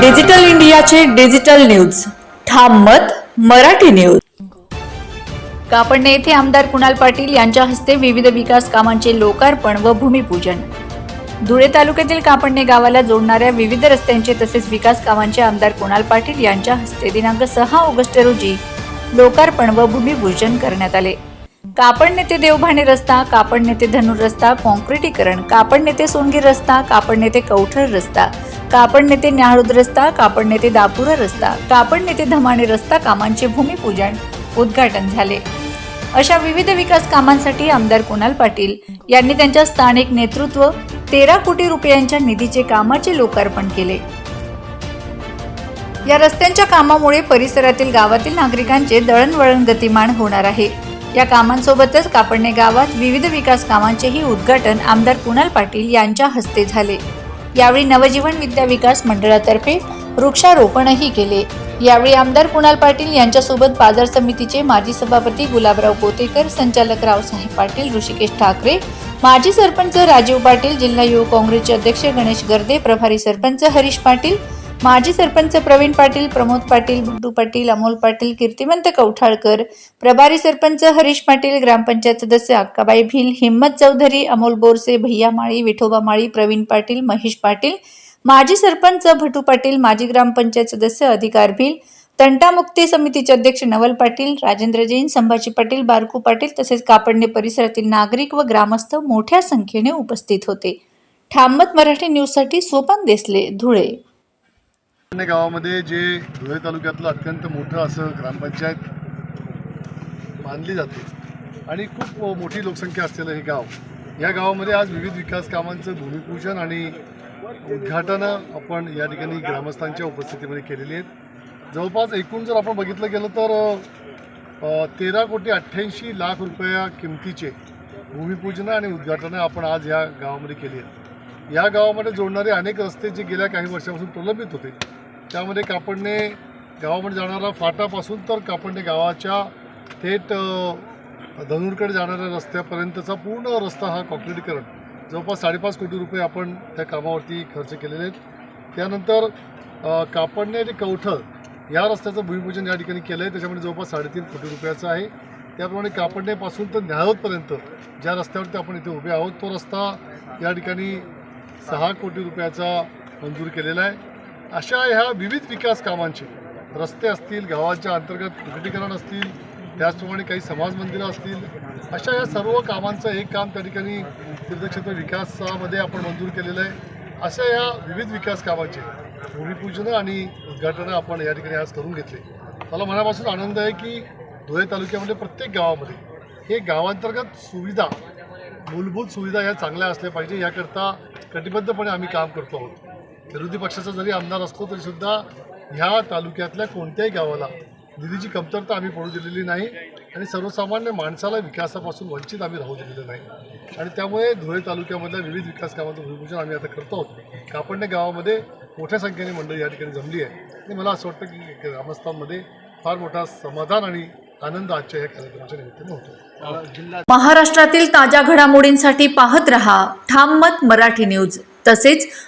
Digital इंडियाचे digital news. ठाम मत मराठी न्यूज. कापडणे येथे आमदार कुणाल पाटील यांच्या हस्ते विविध विकास कामांचे लोकार्पण व भूमिपूजन. धुळे तालुक्यातील कापडणे गावाला जोडणाऱ्या विविध रस्त्यांचे तसेच विकास कामांचे आमदार कुणाल पाटील यांच्या हस्ते दिनांक सहा ऑगस्ट रोजी लोकार्पण व भूमिपूजन करण्यात आले. कापड नेते देवभाणे रस्ता कापड नेते धनुर रस्ता कॉन्क्रिटीकरण कापड नेते सोनगीर रस्ता कापड नेते कवठळ रस्ता कापड नेते न्याहळूद रस्ता कापड नेते दापुरा रस्ता कापड नेते धमाणे रस्ता कामांचे भूमिपूजन उद्घाटन झाले. अशा विविध विकास कामांसाठी आमदार कुणाल पाटील यांनी त्यांच्या स्थानिक नेतृत्व तेरा कोटी रुपयांच्या निधीचे कामाचे लोकार्पण केले. या रस्त्यांच्या कामामुळे परिसरातील गावातील नागरिकांचे दळणवळण गतिमान होणार आहे. या कामांसोबतच कापडणे गावात विविध विकास कामांचेही उद्घाटन आमदार कुणाल पाटील यांच्या हस्ते झाले. यावेळी नवजीवन विद्या विकास मंडळातर्फे वृक्षारोपणही केले. यावेळी आमदार कुणाल पाटील यांच्यासोबत बाजार समितीचे माजी सभापती गुलाबराव पोतेकर संचालक रावसाहेब पाटील ऋषिकेश ठाकरे माजी सरपंच राजीव पाटील जिल्हा युवक काँग्रेसचे अध्यक्ष गणेश गर्दे प्रभारी सरपंच हरीश पाटील माजी सरपंच प्रवीण पाटील प्रमोद पाटील गुड्डू पाटील अमोल पाटील कीर्तिमंत कौठाळकर प्रभारी सरपंच हरीश पाटील ग्रामपंचायत सदस्य अक्काबाई भिल हिम्मत चौधरी अमोल बोरसे भैया माळी विठोबा माळी प्रवीण पाटील महेश पाटील माजी सरपंच भटू पाटील माजी ग्रामपंचायत सदस्य अधिकार भिल तंटामुक्ती समितीचे अध्यक्ष नवल पाटील राजेंद्र जैन संभाजी पाटील बारकू पाटील तसेच कापडणे परिसरातील नागरिक व ग्रामस्थ मोठ्या संख्येने उपस्थित होते. ठामत मराठी न्यूजसाठी सोपान देसले धुळे. गावामध्ये जे धुळे तालुक्यातलं अत्यंत मोठं असं ग्रामपंचायत मानली जाते आणि खूप मोठी लोकसंख्या असलेलं हे गाव. या गावामध्ये आज विविध विकास कामांचं भूमिपूजन आणि उद्घाटनं आपण या ठिकाणी ग्रामस्थांच्या उपस्थितीमध्ये केलेली आहेत. जवळपास एकूण जर आपण बघितलं गेलं तर तेरा कोटी अठ्ठ्याऐंशी लाख रुपया किमतीचे भूमिपूजनं आणि उद्घाटनं आपण आज या गावामध्ये केली आहेत. या गावामध्ये जोडणारे अनेक रस्ते जे गेल्या काही वर्षापासून प्रलंबित होते त्यामध्ये कापडणे गावामध्ये जाणारा फाटापासून तर कापडणे गावाच्या थेट धनुरकडे जाणाऱ्या रस्त्यापर्यंतचा पूर्ण रस्ता हा कॉन्क्रिटीकरण जवळपास साडेपाच कोटी रुपये आपण त्या कामावरती खर्च केलेले आहेत. त्यानंतर कापडणे आणि कवठळ या रस्त्याचं भूमिपूजन या ठिकाणी केलं आहे त्याच्यामध्ये जवळपास साडेतीन कोटी रुपयाचं आहे. त्याप्रमाणे कापडणेपासून तर न्यायोदपर्यंत ज्या रस्त्यावरती आपण इथे उभे आहोत तो रस्ता या ठिकाणी सहा कोटी रुपयाचा मंजूर केलेला आहे. अशा ह्या विविध विकास कामांचे. रस्ते असतील गावाच्या अंतर्गत प्रकटीकरण असतील त्याचप्रमाणे काही समाज मंदिरं असतील अशा या सर्व कामांचं एक काम त्या ठिकाणी तीर्थक्षेत्र विकासामध्ये आपण मंजूर केलेलं आहे. अशा या विविध विकास कामाचे भूमिपूजनं आणि उद्घाटनं आपण या ठिकाणी आज करून घेतले. मला मनापासून आनंद आहे की धुळे तालुक्यामध्ये प्रत्येक गावामध्ये हे गावांतर्गत सुविधा मूलभूत सुविधा या चांगल्या असल्या पाहिजे याकरता कटिबद्धपणे आम्ही काम करतो आहोत. विरोधी पक्षाचा जरी आमदार असलो तरीसुद्धा ह्या तालुक्यातल्या कोणत्याही गावाला निधीची कमतरता आम्ही पडू दिलेली नाही आणि सर्वसामान्य माणसाला विकासापासून वंचित आम्ही राहू दिलेलं नाही. आणि त्यामुळे धुळे तालुक्यामधल्या विविध विकास कामांचं भूमिपूजन आम्ही आता करतो. आहोत कापडणे गावामध्ये मोठ्या संख्येने मंडळी या ठिकाणी जमली आहे. आणि मला असं वाटतं की ग्रामस्थांमध्ये फार मोठा समाधान आणि आनंद आजच्या या कार्यक्रमाच्या निमित्ताने होतो. महाराष्ट्रातील ताज्या घडामोडींसाठी पाहत रहा. ठाम मत मराठी न्यूज. तसेच